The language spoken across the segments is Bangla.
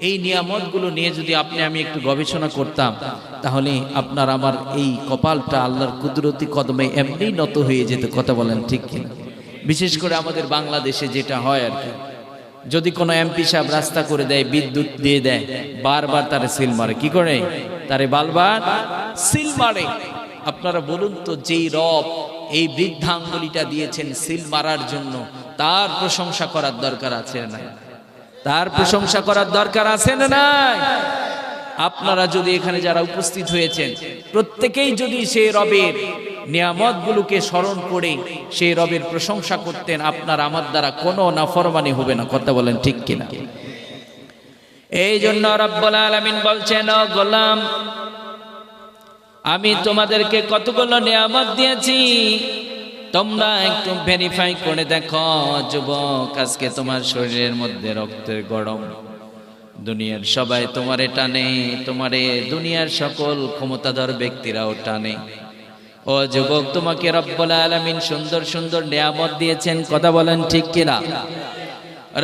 এই নিয়ামতগুলো নিয়ে যদি আপনি, আমি একটু গবেষণা করতাম, তাহলে আপনার আমার এই কপালটা আল্লাহর কুদরতি কদমে এমনি নত হয়ে যেত, কথা বলেন ঠিক কিনা? বিশেষ করে আমাদের বাংলাদেশে যেটা হয় আর কি, যদি কোনো এমপি সাহেব রাস্তা করে দেয়, বিদ্যুৎ দিয়ে দেয়, বারবার তারে সিল মারে, কি করে? তারে বারবার সিল মারে। আপনারা বলুন তো, যেই রব এই বৃদ্ধাঙ্গুলিটা দিয়েছেন সিল মারার জন্য, তার প্রশংসা করার দরকার আছে না তার প্রশংসা করার দরকার আছে না নাই? আপনারা যদি এখানে যারা উপস্থিত হয়েছেন, প্রত্যেকেই যদি সে রবের নিয়ামতগুলোকে স্মরণ করে সেই রবের প্রশংসা করতেন, আপনার আমার দ্বারা কোনো নাফরমানি হবে না। কথা বলেন ঠিক কিনা? এই জন্য রব্বুল আলামিন বলছেন গোলাম, আমি তোমাদেরকে কতগুলো নিয়ামত দিয়েছি তোমরা একটু ভেরিফাই করে দেখো, যুবক, আজকে তোমার শরীরের মধ্যে রক্তের গরম। দুনিয়ার সবাই তোমারে টানে, তোমারে দুনিয়ার সকল ক্ষমতাধর ব্যক্তিরাও টানে। ও যুবক, তোমাকে রব্বুল আলামিন সুন্দর সুন্দর নিয়ামত দিয়েছেন, কথা বলেন ঠিক কিনা?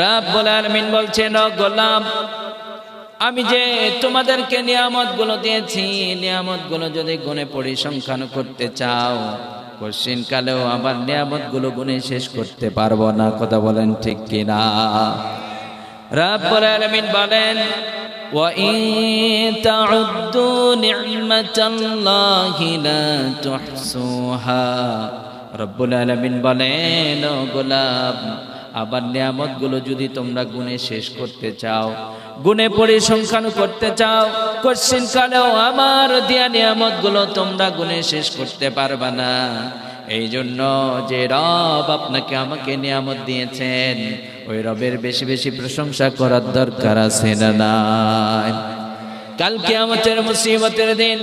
রব্বুল আলামিন বলছেন, ও গোলাম, আমি যে তোমাদেরকে নিয়ামতগুলো দিয়েছি নিয়ামতগুলো যদি গুনে পরিসংখ্যান করতে চাও কশিন কালেও আমার নিয়ামত গুলো গুনে শেষ করতে পারবো না কথা বলেন ঠিক কিনা রাব্বুল আলামিন বলেন وَإِن تَعُدُّوا نِعْمَةَ اللَّهِ لَا تُحْصُوهَا রব্বুল আলামিন বলেন ও গোলাপ আবার নিয়ামতগুলো যদি তোমরা গুণে শেষ করতে চাও গুণে পরিসংখ্যান করতে চাও কোশ্চিন কালেও আমার দিয়া নিয়ামতগুলো তোমরা গুণে শেষ করতে পারবা না। এই জন্য যে রব আপনাকে আমাকে নিয়ামত দিয়েছেন, ওই রবের বেশি বেশি প্রশংসা করার দরকার আছে না নাই? কালকে আমাদের মুসিবতের দিন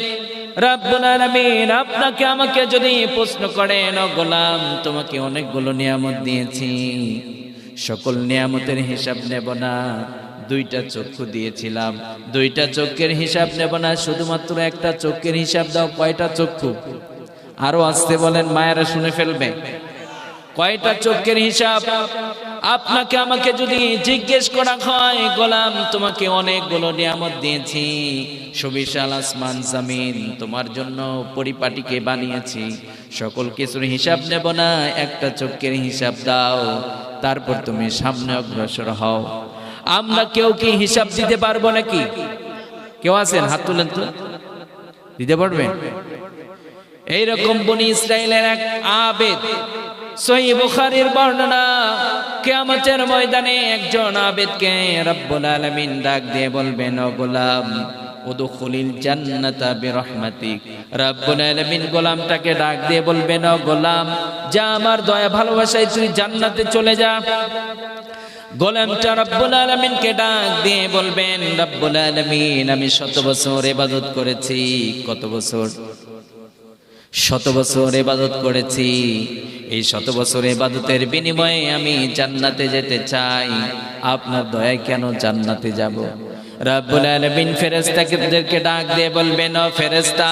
রব্বুল আলামিন আপনাকে আমাকে যদি প্রশ্ন করেন, ও গোলাম, তোমাকে অনেকগুলো নিয়ামত দিয়েছি, সকল নিয়ামতের হিসাব নেব না। দুইটা চক্ষু দিয়েছিলাম। দুইটা চোখের হিসাব নেব না, শুধুমাত্র একটা চোখের হিসাব দাও, কয়টা চক্ষু? আরও আসতে বলেন, মায়েরা শুনে ফেলবে। কয়টা চোখের হিসাব? আপনাকে আমাকে যদি জিজ্ঞেস করা হয়, গোলাম, তোমাকে অনেকগুলো নিয়ামত দিয়েছি। সুবিশাল আসমান, জামিন, তোমার জন্য পরিপাটিকে বানিয়েছি। সকল কিছুর হিসাব নেব না, একটা চোখের হিসাব দাও। তারপর তুমি সামনে অগ্রসর হও। আমরা কেউ কি হিসাব দিতে পারব নাকি? কেউ আছেন? হাত তুলেন তো। দিতে পারবেন? এইরকম বনি ইসরায়েলের এক আবেদ বর্ণনা ময়দানে একজন আবেদকে ডাক গোলাম জান্নাতা গোলামটাকে ডাক দিয়ে বলবেন গোলাম, যা আমার দয়া ভালোবাসায় তুই জান্নাতে চলে যা। গোলামটা রব্বুল আলামিনকে ডাক দিয়ে বলবেন, রব্বুল আলমিন, আমি শত বছর ইবাদত করেছি। কত বছর? শত বছর এবাদত করেছি। এই শত বছর এবাদতের বিনিময়ে আমি জান্নাতে যেতে চাই। আপনার দয়ায় কেন জান্নাতে যাব? রাব্বুল আলামিন ফেরেশতাদেরকে ডাক দিয়ে বলবেন, ও ফেরেশতা,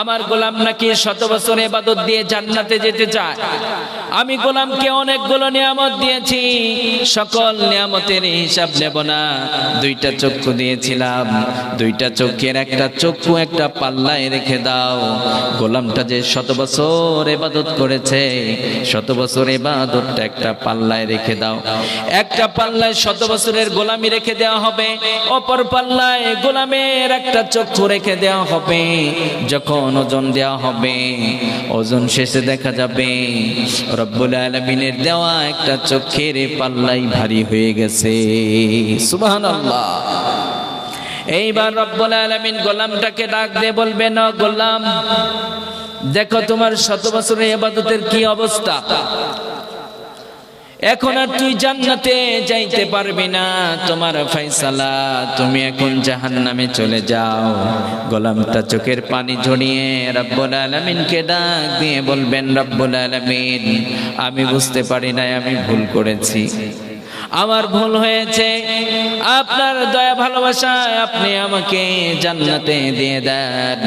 আমার গোলাম নাকি শত বছর ইবাদত দিয়ে জান্নাতে যেতে চায়? আমি গোলামকে অনেকগুলো নিয়ামত দিয়েছি, সকল নিয়ামতের হিসাব নেব না। দুইটা চক্ষু দিয়েছিলাম, দুইটা চোখের একটা চক্ষু, একটা পাল্লায় রেখে দাও। গোলামটা যে শত বছর এবাদত করেছে, শত বছর এবাদতটা একটা পাল্লায় রেখে দাও। একটা পাল্লায় শত বছরের গোলামি রেখে দেওয়া হবে অপর পাল্লায় গোলামের একটা চক্ষু রেখে দেওয়া হবে। যখন ওজন দেওয়া হবে, ওজন শেষে দেখা যাবে, রব্বুল আলমিনের দেওয়া একটা চোখের পাল্লাই ভারী হয়ে গেছে। সুবহানাল্লাহ। এইবার রব্বুল আলমিন গোলামটাকে ডাক দিয়ে বলবে, না গোলাম, দেখো তোমার শত বছরের এবাদতের কি অবস্থা? এখন আর তুই জান্নাতে যাইতে পারবি না। তোমার ফয়সালা, তুমি এখন জাহান্নামে চলে যাও। গোলামটা চোখের পানি ঝরিয়ে রব্বুল আলামিনকে ডাক দিয়ে বলবেন, রব্বুল আলামিন, আমি বুঝতে পারি নাই, আমি ভুল করেছি। আমার ভুল হয়েছে। আপনার দয়া ভালোবাসায় আপনি আমাকে জান্নাতে দিয়ে দেন।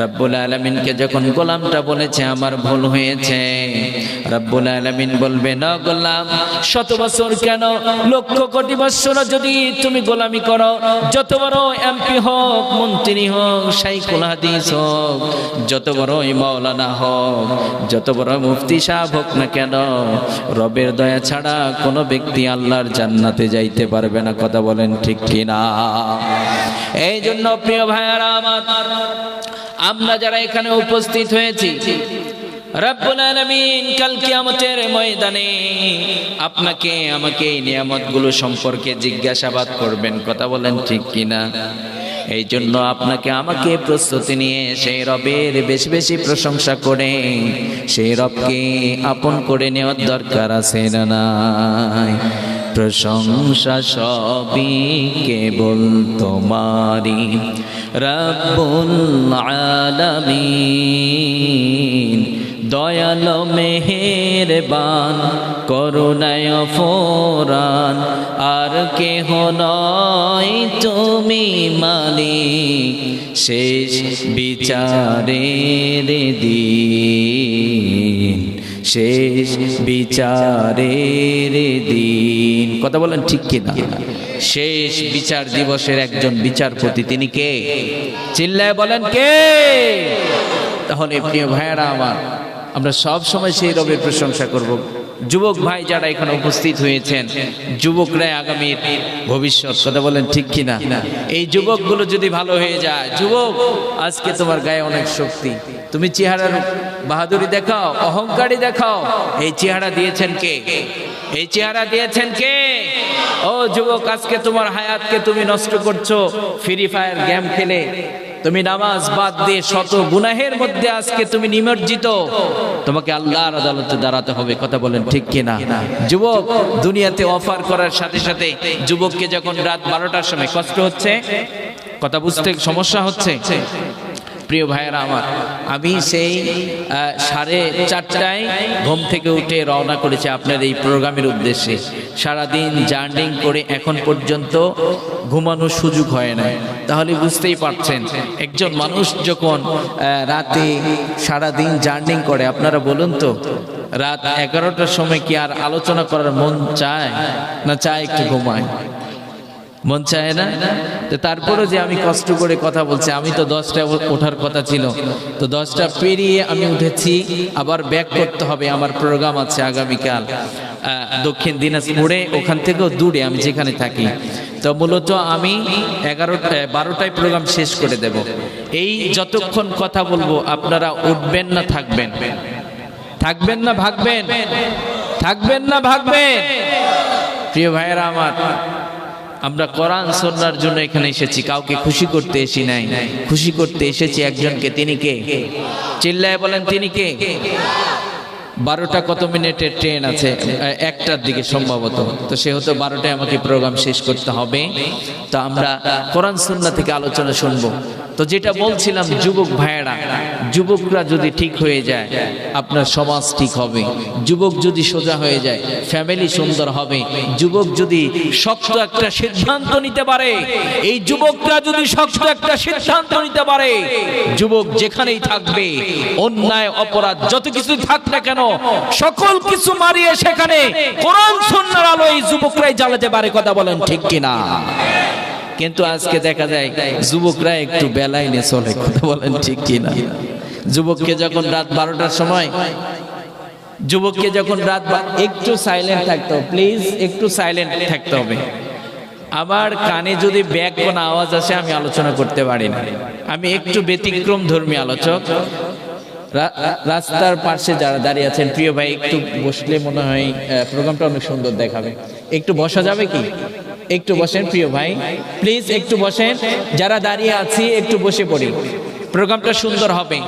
রব্বুল আলমিনকে যখন গোলামটা বলেছে, আমার ভুল হয়েছে। রব্বুল আলামিন বলবে, না গোলাম, শত বছর কেন? লক্ষ কোটি বছর যদি তুমি গোলামি করো, যত বড় এমপি হোক, মন্ত্রী হোক, সাইকুল হাদিস হোক, যত বড়ই মাওলানা হোক, যত বড় মুফতি সাহেব হোক না কেন, রবের দয়া ছাড়া কোনো ব্যক্তি আল্লাহর জান্নাতে যাইতে পারবে না। কথা বলেন ঠিক কিনা? এই জন্য প্রিয় ভাইয়ারা আমার, আমরা যারা এখানে উপস্থিত হয়েছি রব্বুল আলামিন কাল কিয়ামতের ময়দানে আপনাকে, আমাকে এই নিয়ামতগুলো সম্পর্কে জিজ্ঞাসাবাদ করবেন, কথা বলেন ঠিক কিনা? এই জন্য আপনাকে, আমাকে প্রস্তুতি নিয়ে সেই রবের বেশি বেশি প্রশংসা করে, সেই রবকে আপন করে নেওয়ার দরকার আছে না নাই? প্রশংসা সবই কেবল তোমারি রব্বুল আলামিন। দয়াল মেহেরবান, করুণায় ফোরান আর কেহ নয় তুমি মালিক, শেষ বিচারের দিন, শেষ বিচারের দিন। কথা বলেন ঠিক কিনা? শেষ বিচার দিবসের একজন বিচারপতি তিনি কে? চিল্লায় বলেন কে? তাহলে প্রিয় ভাইয়েরা আমার আমরা সব সময় সেই রবের প্রশংসা করব। যুবক ভাই যারা এখানে উপস্থিত হয়েছেন যুবকরাই আগামীর ভবিষ্যৎ কথা বলেন ঠিক কিনা? এই যুবকগুলো যদি ভালো হয়ে যায়, যুবক, আজকে তোমার গায়ে অনেক শক্তি। তুমি চেহারার বাহাদুরি দেখাও অহংকারী দেখাও। এই চেহারা দিয়েছেন কে? এই চেহারা দিয়েছেন কে? ও যুবক, আজকে তোমার হায়াতকে তুমি নষ্ট করছ। ফ্রি ফায়ার গেম খেলে তুমি নামাজ বাদ দিয়ে শত গুনাহের মধ্যে আজকে তুমি নিমজ্জিত। তোমাকে আল্লাহর আদালতে দাঁড়াতে হবে, কথা বলেন ঠিক কিনা? যুবক, দুনিয়াতে অফার করার সাথে সাথে যুবককে যখন রাত বারোটার সময় কষ্ট হচ্ছে, কথা বুঝতে সমস্যা হচ্ছে প্রিয় ভাইয়েরা আমার, আমি সেই সাড়ে চারটায় ঘুম থেকে উঠে রওনা করেছি আপনার এই প্রোগ্রামের উদ্দেশ্যে। সারাদিন জার্নিং করে এখন পর্যন্ত ঘুমানোর সুযোগ হয় না তাহলে বুঝতেই পারছেন, একজন মানুষ যখন রাতে সারাদিন জার্নিং করে, আপনারা বলুন তো, রাত এগারোটার সময় কি আর আলোচনা করার মন চায়, না চায় একটু ঘুমায়? মন চায় না? তো তারপরে যে আমি কষ্ট করে কথা বলছি, আমি তো দশটা ওঠার কথা ছিল। তো দশটা পেরিয়ে আমি উঠেছি, আবার ব্যাক করতে হবে, আমার প্রোগ্রাম আছে আগামীকাল। দক্ষিণ দিনাজপুরে, ওখান থেকেও দূরে আমি যেখানে থাকি। তো মূলত আমি এগারোটা বারোটায় প্রোগ্রাম শেষ করে দেব। এই যতক্ষণ কথা বলব, আপনারা উঠবেন না, থাকবেন। থাকবেন না, ভাগবেন। থাকবেন না, ভাগবেন। প্রিয় ভাইয়েরা আমার আমরা কোরআন সন্ন্যার জন্য এখানে এসেছি। কাউকে খুশি করতে এসি নাই। খুশি করতে এসেছি একজনকে। তিনি কে? চিল্লায় বলেন, তিনি কে? বারোটা কত মিনিটের ট্রেন আছে? একটার দিকে সম্ভবত। তো সে হতো বারোটায় আমাকে প্রোগ্রাম শেষ করতে হবে। তো আমরা কোরআন, সন্না থেকে আলোচনা শুনব। তো যেটা বলছিলাম যুবক ভাইয়েরা যুবকরা যদি ঠিক হয়ে যায় আপনার সমাজ ঠিক হবে। যুবক যদি সোজা হয়ে যায় ফ্যামিলি সুন্দর হবে। যুবক যদি শক্ত একটা সিদ্ধান্ত নিতে পারে এই যুবকরা যদি শক্ত একটা সিদ্ধান্ত নিতে পারে যুবক যেখানেই থাকবে অন্যায় অপরাধ যত কিছু থাক না কেন সকল কিছু মারিয়ে সেখানে কোরআন সুন্নাহর আলো এই যুবকরাই জ্বালাতে পারে কথা বলেন ঠিক কিনা? কিন্তু আজকে দেখা যায়, যুবকরা একটু বেলায় নিয়ে চলে, কথা বলেন ঠিক কিনা? যুবককে যখন রাত বারোটার সময়, যুবককে যখন রাত একটু সাইলেন্ট থাকতে হবে প্লিজ একটু সাইলেন্ট থাকতে হবে। আমার কানে যদি ব্যাগ কোনো আওয়াজ আসে, আমি আলোচনা করতে পারি না। আমি একটু ব্যতিক্রম ধর্মী আলোচক। রাস্তার পাশে যারা দাঁড়িয়ে আছেন, প্রিয় ভাই, একটু বসলে মনে হয় প্রোগ্রামটা অনেক সুন্দর দেখাবে। একটু বসা যাবে কি? একটু বসেন প্রিয় ভাই। প্লিজ একটু বসেন। যারা দাঁড়িয়ে আছি, একটু বসে পড়ি। প্রোগ্রামটা সুন্দর হবে।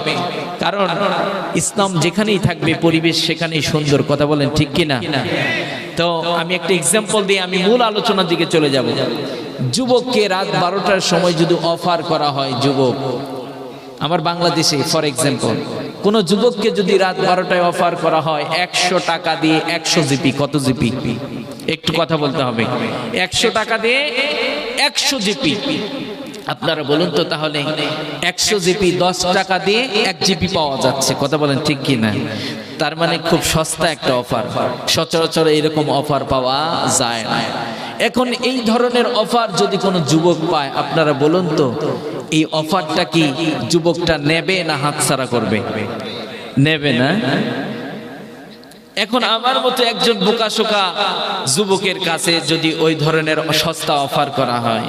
কারণ ইসলাম যেখানেই থাকবে, পরিবেশ সেখানেই সুন্দর। কথা বলেন ঠিক কি না তো আমি একটা এক্সাম্পল দিয়ে আমি মূল আলোচনার দিকে চলে যাব। যুবককে রাত বারোটার সময় যদি অফার করা হয়, যুবক। আমার বাংলাদেশে ফর এক্সাম্পল কোন যুবককে যদি রাত বারোটায় অফার করা হয়, একশো টাকা দিয়ে একশো জিপি, কত জিপি? একটু কথা বলতে হবে। একশো টাকা দিয়ে একশো জিপি। আপনারা বলুন তো তাহলে, একশো জিপি, দশ টাকা দিয়ে এক জিপি পাওয়া যাচ্ছে। কথা বলেন ঠিক কি না? তার মানে খুব সস্তা একটা অফার। সচরাচর এরকম অফার পাওয়া যায় না। এখন এই ধরনের অফার যদি কোনো যুবক পায়, আপনারা বলুন তো এই অফারটা কি যুবকটা নেবে না হাতছাড়া করবে? নেবে না? এখন আমার মতো একজন বোকাশোকা যুবকের কাছে যদি ওই ধরনের সস্তা অফার করা হয়,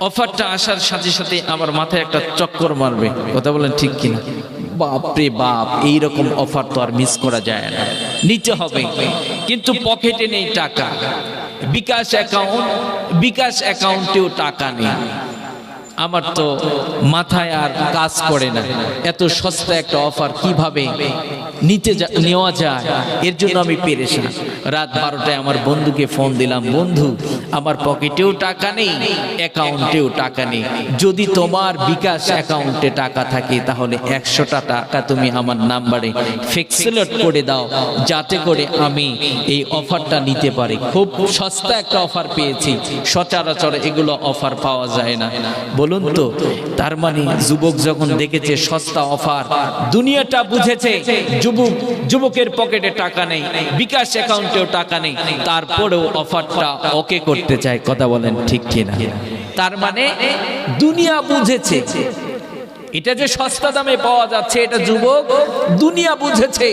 অফারটা আসার সাথে সাথে আমার মাথায় একটা চক্কর মারবে। কথা বলেন ঠিক কিনা? বাপরে বাপ, এইরকম অফার তো আর মিস করা যায় না। নিতে হবে। কিন্তু পকেটে নেই টাকা। বিকাশ অ্যাকাউন্ট, বিকাশ অ্যাকাউন্টেও টাকা নেই। আমার তো মাথায় আর কাজ করে না। এত সস্তা একটা অফার কীভাবে? নিতে নেওয়া যায়। এর জন্য আমি পেরেছি রাত বারোটায় আমার বন্ধুকে ফোন দিলাম, বন্ধু, আমার পকেটেও টাকা নেই, অ্যাকাউন্টেও টাকা নেই। যদি তোমার বিকাশ অ্যাকাউন্টে টাকা থাকে, তাহলে একশোটা টাকা তুমি আমার নাম্বারে ফিক্সেলট করে দাও, যাতে করে আমি এই অফারটা নিতে পারি। খুব সস্তা একটা অফার পেয়েছি। সচরাচর এগুলো অফার পাওয়া যায় না। বলুন তো, তার মানে যুবক যখন দেখেছে সস্তা অফার, দুনিয়াটা বুঝেছে যুবক, যুবকের পকেটে টাকা নেই, বিকাশ অ্যাকাউন্টেও টাকা নেই, তারপরেও অফারটা ওকে করতে চায়, কথা বলেন ঠিক কিনা? তার মানে দুনিয়া বুঝেছে। এটা যে সস্তা দামে পাওয়া যাচ্ছে, এটা যুবক, দুনিয়া বুঝেছে।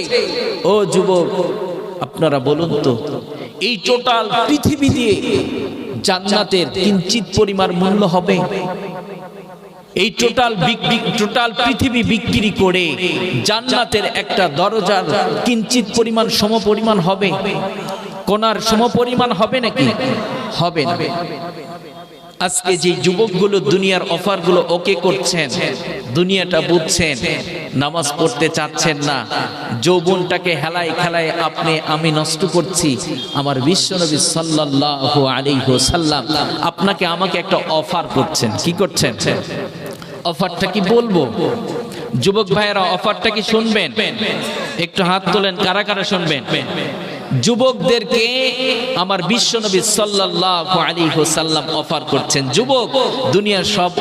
ও যুবক, আপনারা বলুন তো, এই টোটাল পৃথিবী দিয়ে জান্নাতের কিঞ্চিত পরিমাণ মূল্য হবে? এই টোটাল টোটাল পৃথিবী বিক্রি করে জান্নাতের একটা দরজার কিঞ্চিত পরিমাণ সম পরিমাণ হবে। কোনার সম পরিমাণ হবে নাকি? হবে না। আজকে যে যুবকগুলো দুনিয়ার অফারগুলো ওকে করছেন, দুনিয়াটা বুঝছেন, নামাজ পড়তে চাচ্ছেন না। যৌবনটাকে হেলায় খেলায় আপনি, আমি নষ্ট করছি। আমার বিশ্বনবী সাল্লাল্লাহু আলাইহি সাল্লাম আপনাকে আমাকে একটা অফার করছেন। কি করছেন? অফারটা কি বলব? যুবক ভাইয়েরা, অফারটা কি শুনবেন? একটু হাত তোলেন, কারা কারা শুনবেন? যুবকদেরকে আমার বিশ্বনবী সাল্লাল্লাহু আলাইহি ওয়াসাল্লাম অফার করছেন। যুবক, দুনিয়ার সব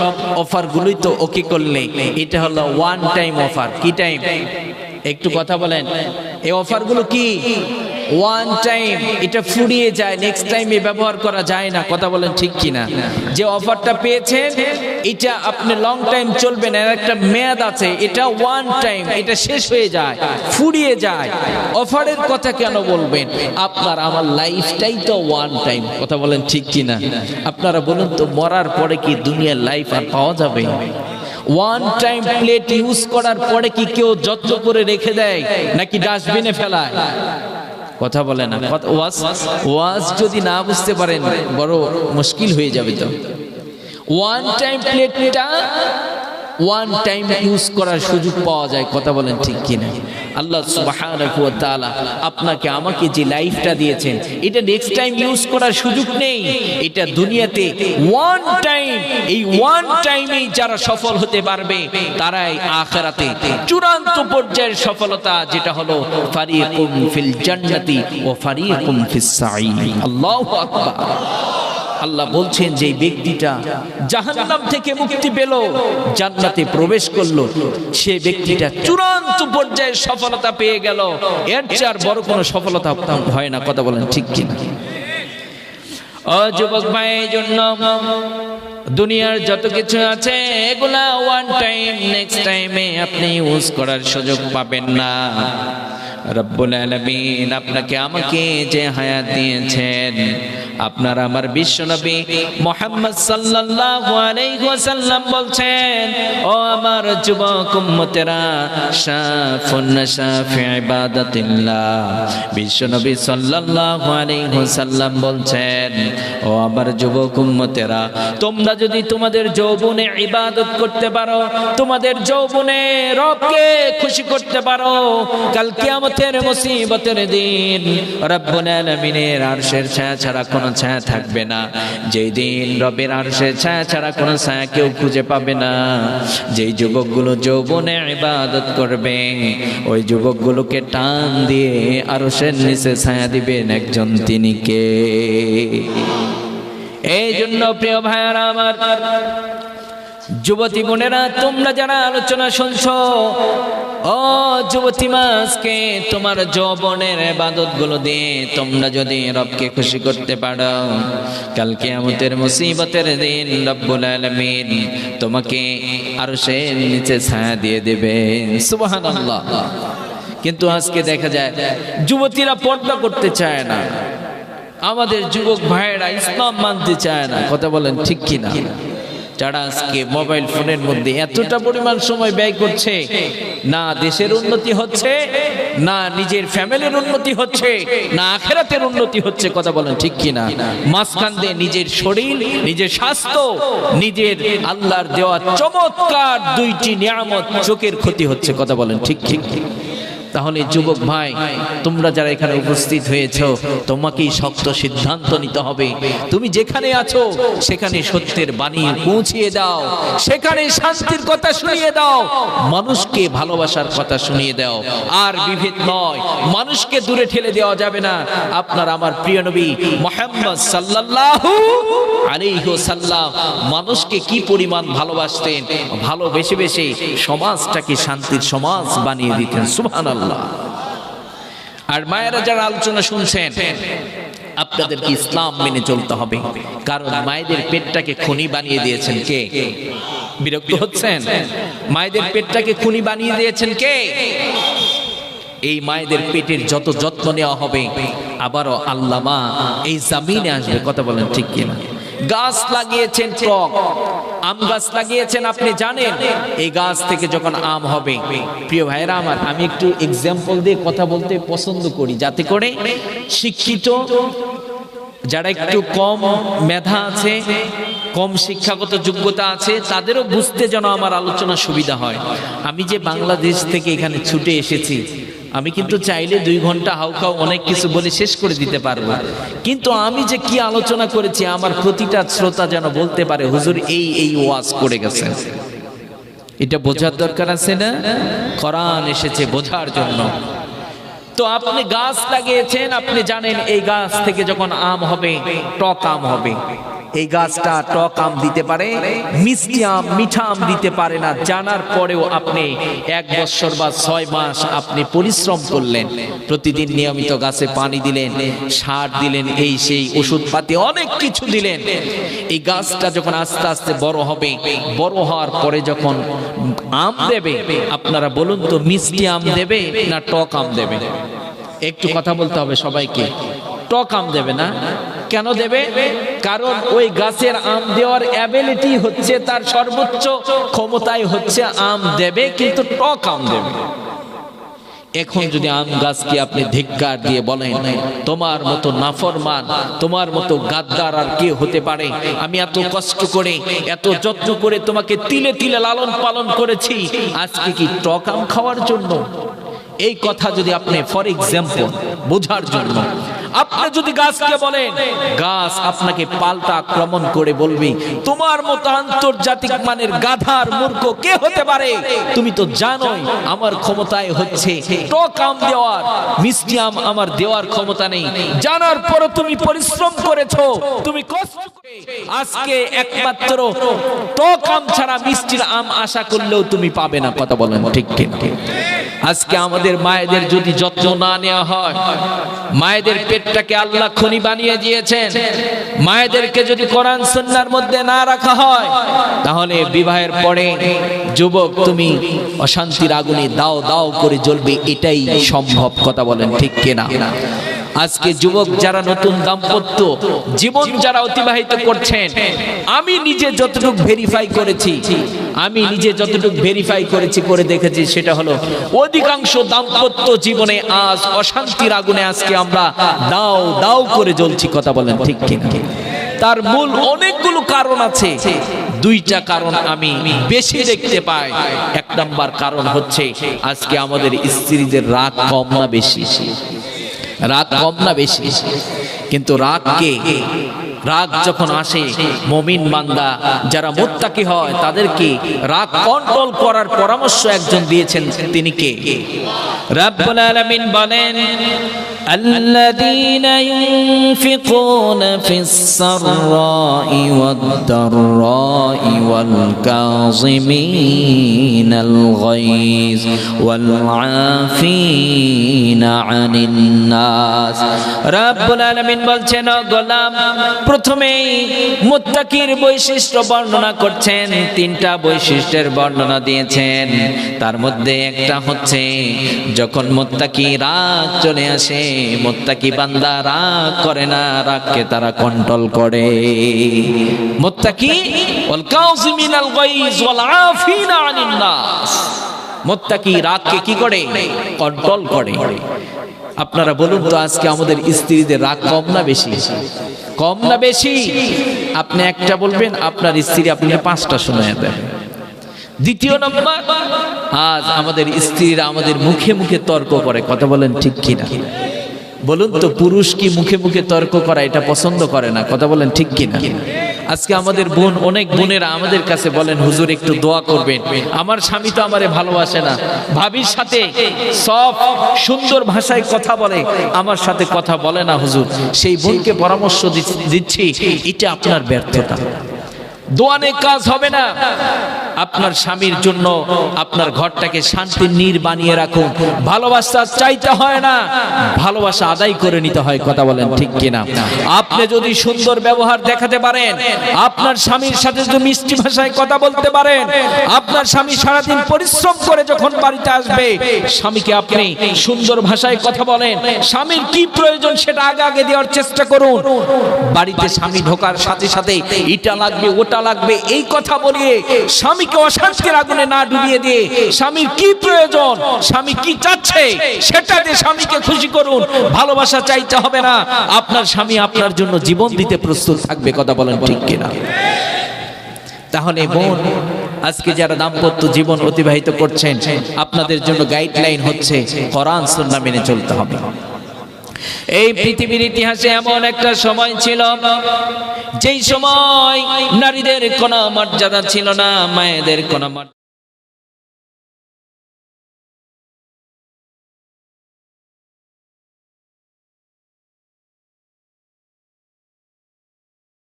অফারগুলোই তো ওকে করলে। এটা হলো ওয়ান টাইম অফার কি টাইম একটু কথা বলেন। এই অফারগুলো কি? ওয়ান টাইম এটা ফুরিয়ে যায় নেক্সট টাইমে ব্যবহার করা যায় না। কথা বলেন ঠিক কিনা? যে অফারটা পেয়েছেন এটা আপনি লং টাইম চলবে না এর একটা মেয়াদ আছে, এটা ওয়ান টাইম এটা শেষ হয়ে যায়, ফুরিয়ে যায়। অফারের কথা কেন বলবেন? আপনার আমার লাইফটাই তো ওয়ান টাইম কথা বলেন ঠিক কিনা? আপনারা বলুন তো, মরার পরে কি দুনিয়ার লাইফ আর পাওয়া যাবে? ওয়ান টাইম প্লেট ইউজ করার পরে কি কেউ যত্ন করে রেখে দেয়, নাকি ডাস্টবিনে ফেলায়? কথা বলে না ওয়াজ ওয়াজ যদি না বুঝতে পারেন, বড় মুশকিল হয়ে যাবে তো। ওয়ান টাইম প্লেটটা ওয়ান টাইম ইউজ করার সুযোগ পাওয়া যায়, কথা বলেন ঠিক কিনা? আল্লাহ তাআলা আপনাকে, আমাকে যে লাইফটা দিয়েছেন, এটা নেক্সট টাইম ইউজ করার সুযোগ নেই। এটা দুনিয়াতে ওয়ান টাইম এই ওয়ান টাইমেই যারা সফল হতে পারবে, তারাই আখিরাতে চূড়ান্ত পর্যায়ের সফলতা, যেটা হলো ফারিকুম ফিল জান্নাতি ও ফারিকুম ফিস সাঈদ। আল্লাহু আকবার। আল্লাহ বলছেন যে ব্যক্তিটা জাহান্নাম থেকে মুক্তি পেল, জান্নাতে প্রবেশ করল। সে ব্যক্তিটা চূড়ান্ত পর্যায়ে সফলতা পেয়ে গেল। এর চেয়ে বড় কোনো সফলতা হয় না, কথা বলেন ঠিক কিনা? যুবক ভাই এই জন্য দুনিয়ার যত কিছু আছে, এগুলা ওয়ান টাইম নেক্সট টাইমে আপনি ইউজ করার সুযোগ পাবেন না। রব্বুল আলামিন আপনাকে আমাকে যে হায়াত দিয়েছেন আপনার আমার বিশ্বনবী মোহাম্মদ সাল্লাল্লাহু আলাইহি ওয়াসাল্লাম বলছেন, ও আমার যুবক উম্মতেরা, শাফুন শাফি ইবাদাতিল্লাহ। সাল্লাল্লাহু আলাইহি ওয়াসাল্লাম বলছেন, ও আমার যুবক উম্মতেরা, তোমরা যদি তোমাদের যৌবনে ইবাদত করতে পারো, তোমাদের যৌবনে রবকে খুশি করতে পারো, কাল কিয়ামতের মুসিবতের দিন রব্বুল আলামিনের আরশের ছায়া ছাড়া কোনো ছায়া থাকবে না। যেই দিন রবের আরশে ছায়া ছাড়া কোনো ছায়া কেউ খুঁজে পাবে না। যেই যুবকগুলো যৌবনে ইবাদত করবে, ওই যুবকগুলোকে টান দিয়ে আরশের নিচে ছায়া দিবেন একজন তিনি কে? এই জন্য প্রিয় ভাইয়ারা আমার যুবতী বোনেরা, তোমরা যারা আলোচনা শুনছ, ও যুবতী মাসকে, তোমার যৌবনের বাদতগুলো দিয়ে তোমরা যদি রবকে খুশি করতে পারো কালকে আমাদের মুসিবতের দিন রব্বুল আলামিন তোমাকে আরও সে নিচে ছায়া দিয়ে দেবে। সুবহানাল্লাহ। কিন্তু আজকে দেখা যায়, যুবতীরা পর্দা করতে চায় না। আমাদের যুবক ভাইয়েরা ইসলাম মানতে চায় না। কথা বলেন ঠিক কিনা? যারা আজকে মোবাইল ফোনের মধ্যে এতটা পরিমাণ সময় ব্যয় করছে, না দেশের উন্নতি হচ্ছে, না নিজের ফ্যামিলির উন্নতি হচ্ছে, না আখেরাতের উন্নতি হচ্ছে, কথা বলেন ঠিক কিনা? মাঝখান দিয়ে নিজের শরীর, নিজের স্বাস্থ্য, নিজের আল্লাহর দেওয়া চমৎকার দুইটি নিয়ামত চোখের ক্ষতি হচ্ছে, কথা বলেন ঠিক ঠিক তাহলে যুবক ভাই, তোমরা যারা এখানে উপস্থিত হয়েছ, তোমাকেই শক্ত সিদ্ধান্ত নিতে হবে। তুমি যেখানে আছো, সেখানে সত্যের বাণী পৌঁছিয়ে দাও। সেখানে শান্তির কথা শুনিয়ে দাও। মানুষকে ভালোবাসার কথা শুনিয়ে দাও। আর বিভেদ নয়, মানুষকে দূরে ঠেলে দেওয়া যাবে না। আপনার আমার প্রিয় নবী মোহাম্মদ সাল্লাল্লাহু আলাইহি সাল্লাম মানুষকে কি পরিমাণ ভালোবাসতেন? ভালোবেসে বেশে সমাজটাকে শান্তির সমাজ বানিয়ে দিতেন। সুবহানাল্লাহ। আর মায়েরা যারা আলোচনা শুনছেন আপনাদেরকে ইসলাম মেনে চলতে হবে। কারণ মায়েদের পেটটাকে খনি বানিয়ে দিয়েছেন কে? বিরক্ত হচ্ছেন? মায়েদের পেটটাকে খুনি বানিয়ে দিয়েছেন কে? এই মায়েদের পেটের যত যত্ন নেওয়া হবে, আবারও আল্লাহ মা এই জামিনে আসবে, কথা বলেন ঠিক কিনা? গাছ লাগিয়েছেন টক। আম গাছ লাগিয়েছেন, আপনি জানেন? এই গাছ থেকে যখন আম হবে, প্রিয় ভাইরা আমার, আমি একটু এক্সাম্পল দিয়ে কথা বলতে পছন্দ করি, যাতে করে শিক্ষিত, যারা একটু কম মেধা আছে, কম শিক্ষাগত যোগ্যতা আছে, তাদেরও বুঝতে যেন আমার আলোচনা সুবিধা হয়। আমি যে বাংলাদেশ থেকে এখানে ছুটে এসেছি আমি কিন্তু চাইলে দুই ঘণ্টা হাউকাও অনেক কিছু বলে শেষ করে দিতে পারব। কিন্তু আমি যে কি আলোচনা করেছি, আমার প্রতিটা শ্রোতা যেন বলতে পারে, হুজুর, এই এই ওয়াজ করে গেছেন এটা বোঝার দরকার আছে না? কোরআন এসেছে বোঝার জন্য। তো আপনি গাছ লাগিয়েছেন, আপনি জানেন এই গাছ থেকে যখন আম হবে, টক আম হবে। এই গাছটা টক আম দিতে পারে, মিষ্টি আম, মিঠা আম দিতে পারে না। জানার পরেও আপনি এক বছর বা ছয় মাস আপনি পরিশ্রম করলেন, প্রতিদিন নিয়মিত গাছে পানি দিলেন, সার দিলেন, এই সেই ওষুধপাতি অনেক কিছু দিলেন। এই গাছটা যখন আস্তে আস্তে বড় হবে, বড় হওয়ার পরে যখন আম দেবে, আপনারা বলুন তো মিষ্টি আম দেবে না টক আম দেবে? একটু কথা বলতে হবে সবাইকে। টক আম দেবে না? কেন দেবে? কারণ ওই গাছের আম দেওয়ার অ্যাবিলিটি হচ্ছে তার সর্বোচ্চ ক্ষমতায় হচ্ছে আম দেবে, কিন্তু টক আম দেবে। এখন যদি আম গাছকে আপনি ধিক্কার দিয়ে বলেন, তোমার মতো নাফরমান, তোমার মতো গাদ্দার আর কে হতে পারে? আমি এত কষ্ট করে, এত যত্ন করে তোমাকে তিলে তিলে লালন পালন করেছি, আজকে কি টক আম খাওয়ার জন্য? এই কথা যদি আপনি ফর এক্সাম্পল বোঝার জন্য আপনি যদি গাছকে বলেন, গাছ আপনাকে পাল্টা আক্রমণ করে বলবে, তোমার মতো আন্তর্জাতিক মানের গাধার মূর্খ কে হতে পারে? তুমি তো জানোই আমার ক্ষমতায় হচ্ছে টক আম দেওয়ার, মিষ্টি আম আমার দেওয়ার ক্ষমতা নেই। জানার পরও তুমি পরিশ্রম করেছ, তুমি কষ্ট আজকে একমাত্র টক আম ছাড়া মিষ্টির আম আশা করলেও তুমি পাবে না। কথা বলেন ঠিক ঠিক আজকে আমাদের মায়েদের যদি যত্ন না নেওয়া হয়, মায়েদের পেটটাকে আল্লাহ খনি বানিয়ে দিয়েছেন। মায়েদেরকে যদি কোরআন সুন্নার মধ্যে না রাখা হয়, তাহলে বিবাহের পরে যুবক তুমি অশান্তির আগুনে দাও দাও করে জ্বলবে, এটাই সম্ভব, কথা বলেন ঠিক কিনা? আজকে যুবক যারা নতুন দাম্পত্য, জীবন যারা অতিবাহিত করছেন, আমি নিজে যতটুকু ভেরিফাই করেছি, আমি নিজে যতটুকু ভেরিফাই করেছি, করে দেখেছি, সেটা হলো অধিকাংশ দাম্পত্য জীবনে আজ অশান্তির আগুনে আজকে আমরা দাও দাও করে জ্বলছি, কথা বলেন ঠিক কিনা? তার মূল অনেকগুলো কারণ আছে। দুইটা কারণ আমি বেশি দেখতে পাই। এক নাম্বার কারণ হচ্ছে, আজকে আমাদের স্ত্রীদের রাগ কম না বেশি? রাগ কম না বেশি। কিন্তু রাগকে, রাগ যখন আসে, মমিন বান্দা, যারা মোত্তাকি হয়, তাদেরকে রাগ কন্ট্রোল করার পরামর্শ একজন দিয়েছেন, তিনি কে? রাব্বুল আলামিন বলেন الذين ينفقون في السراء والضراء والكاظمين الغيظ والعافين عن الناس رب العالمين বলছেন ও গোলাম প্রথমেই মুত্তাকির বৈশিষ্ট্য বর্ণনা করছেন তিনটা বৈশিষ্ট্যের বর্ণনা দিয়েছেন তার মধ্যে একটা হচ্ছে যখন মুত্তাকি রাগ চলে আসে মুত্তাকি বান্দা রাগ করে না, রাগকে তারা কন্ট্রোল করে। মুত্তাকি, ওয়াল কাযিমিনাল গাইজ ওয়াল আফিনা আনিন নাস। মুত্তাকি রাগকে কি করে? কন্ট্রোল করে। আপনারা বলুন তো, আজকে আমাদের স্ত্রীদের রাগ কম না বেশি? কম না বেশি? আপনি একটা বলবেন, আপনার স্ত্রী আপনাকে পাঁচটা শোনায় দেন দ্বিতীয় নম্বর, আজ আমাদের স্ত্রীরা আমাদের মুখে মুখে তর্ক করে, কথা বলেন ঠিক কিনা? বলুন তো, পুরুষ কি মুখে মুখে তর্ক করা এটা পছন্দ করে না? কথা বলেন ঠিক কিনা? আজকে আমাদের বোন, অনেক বোনেরা আমাদের কাছে বলেন, হুজুর, একটু দোয়া করবেন। আমার স্বামী তো আমারে ভালোবাসে না। ভাবির সাথে সব সুন্দর ভাষায় কথা বলে, আমার সাথে কথা বলে না হুজুর। সেই বোনকে পরামর্শ দিচ্ছি- এটা আপনার ব্যর্থতা। দোয়ানে কাজ হবে না। আপনার স্বামীর জন্য আপনার ঘরটাকে শান্তির নীর বানিয়ে রাখুন। ভালোবাসা চাইতে হয় না, ভালোবাসা আদায় করে নিতে হয়, কথা বলেন ঠিক কিনা? আপনি যদি সুন্দর ব্যবহার দেখাতে পারেন, আপনার স্বামীর সাথে যদি মিষ্টি ভাষায় কথা বলতে পারেন, আপনার স্বামী সারাদিন পরিশ্রম করে যখন বাড়িতে আসবে, স্বামীকে আপনি সুন্দর ভাষায় কথা বলেন। স্বামীর কি প্রয়োজন সেটা আগে আগে দেওয়ার চেষ্টা করুন। বাড়িতে স্বামী ঢোকার সাথে সাথে ইটা লাগবে, ওটা লাগবে, এই কথা বলিয়ে স্বামীকে অশান্তির আগুনে না ডুবিয়ে দিয়ে স্বামীর কি প্রয়োজন, স্বামী কি চাচ্ছে, সেটা দিয়ে স্বামীকে খুশি করুন। ভালোবাসা চাইতে হবে না। আপনার স্বামী আপনার জন্য জীবন দিতে প্রস্তুত থাকবে, কথা বলেন ঠিক কিনা? তাহলে বোন, আজকে যারা দাম্পত্য জীবন অতিবাহিত করছেন, আপনাদের জন্য গাইডলাইন হচ্ছে, কোরআন সুন্নাহ মেনে চলতে হবে। এই পৃথিবীর ইতিহাসে এমন একটা সময় ছিল, যেই সময় নারীদের কোনো মর্যাদা ছিল না, মায়েদের কোনো